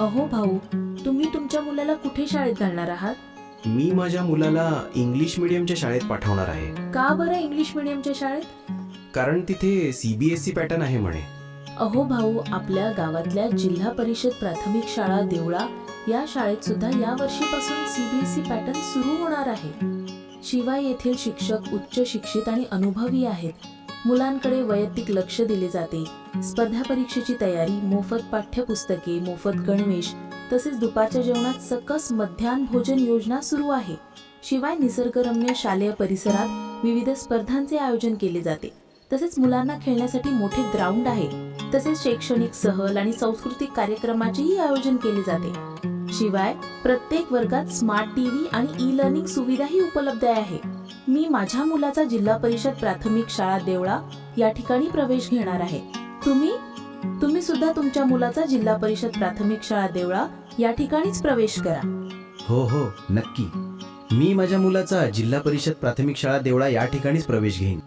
अहो भाऊ तुम्ही तुमच्या मुलाला कुठे शाळेत घालणार आहात? मी माझ्या मुलाला इंग्लिश मिडियमच्या शाळेत पाठवणार आहे. का बरं इंग्लिश मिडियमच्या शाळेत? कारण तिथे सीबीएसई पॅटर्न आहे म्हणे. अहो भाऊ आपल्या गावातल्या जिल्हा परिषद प्राथमिक शाळा देवळा या शाळेत सुद्धा या वर्षीपासून सीबीएसई पॅटर्न सुरू होणार आहे. शिवाय येथील शिक्षक उच्च शिक्षित आणि अनुभवी आहेत. मुलांकडे वैयक्तिक लक्ष दिले जाते. स्पर्धा परीक्षेची तयारी मोफत पाठ्यपुस्तके मोफत गणवेश तसेच दुपारच्या जेवणात सकस मध्यान्ह भोजन योजना सुरू आहे. शिवाय निसर्गरम्य शालेय परिसरात विविध स्पर्धांचे आयोजन केले जाते. तसेच मुलांना खेळण्यासाठी मोठे ग्राउंड आहे. तसेच शैक्षणिक सहल आणि सांस्कृतिक कार्यक्रमाचेही आयोजन केले जाते. शिवाय प्रत्येक वर्गात स्मार्ट टीव्ही आणि ई लर्निंग सुविधाही उपलब्ध आहे. मी माझ्या मुलाचा जिल्हा परिषद प्राथमिक शाळा देवळा या ठिकाणी प्रवेश घेणार आहे. तुम्ही? तुम्ही सुद्धा तुमच्या मुलाचा जिल्हा परिषद प्राथमिक शाळा देवळा या ठिकाणीच प्रवेश करा. हो हो नक्की. मी माझ्या मुलाचा जिल्हा परिषद प्राथमिक शाळा देवळा या ठिकाणीच प्रवेश घेईन.